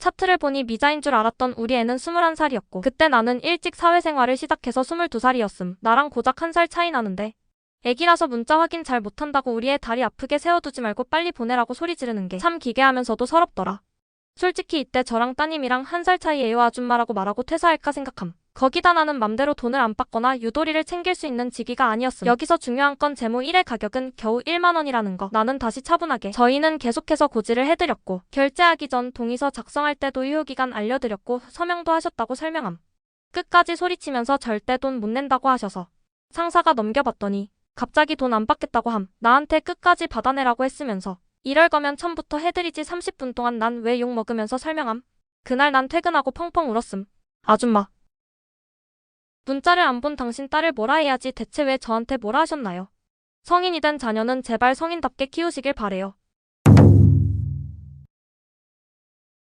차트를 보니 미자인 줄 알았던 우리 애는 21살이었고 그때 나는 일찍 사회생활을 시작해서 22살이었음. 나랑 고작 한 살 차이 나는데 애기라서 문자 확인 잘 못한다고 우리 애 다리 아프게 세워두지 말고 빨리 보내라고 소리 지르는 게 참 기괴하면서도 서럽더라. 솔직히 이때 저랑 따님이랑 한 살 차이 애요 아줌마라고 말하고 퇴사할까 생각함. 거기다 나는 맘대로 돈을 안 받거나 유도리를 챙길 수 있는 직위가 아니었음. 여기서 중요한 건 제모 1의 가격은 겨우 1만 원이라는 거. 나는 다시 차분하게 저희는 계속해서 고지를 해드렸고 결제하기 전 동의서 작성할 때도 유효기간 알려드렸고 서명도 하셨다고 설명함. 끝까지 소리치면서 절대 돈 못 낸다고 하셔서 상사가 넘겨봤더니 갑자기 돈 안 받겠다고 함. 나한테 끝까지 받아내라고 했으면서 이럴 거면 처음부터 해드리지 30분 동안 난 왜 욕 먹으면서 설명함. 그날 난 퇴근하고 펑펑 울었음. 아줌마. 문자를 안 본 당신 딸을 뭐라 해야지 대체 왜 저한테 뭐라 하셨나요? 성인이 된 자녀는 제발 성인답게 키우시길 바래요.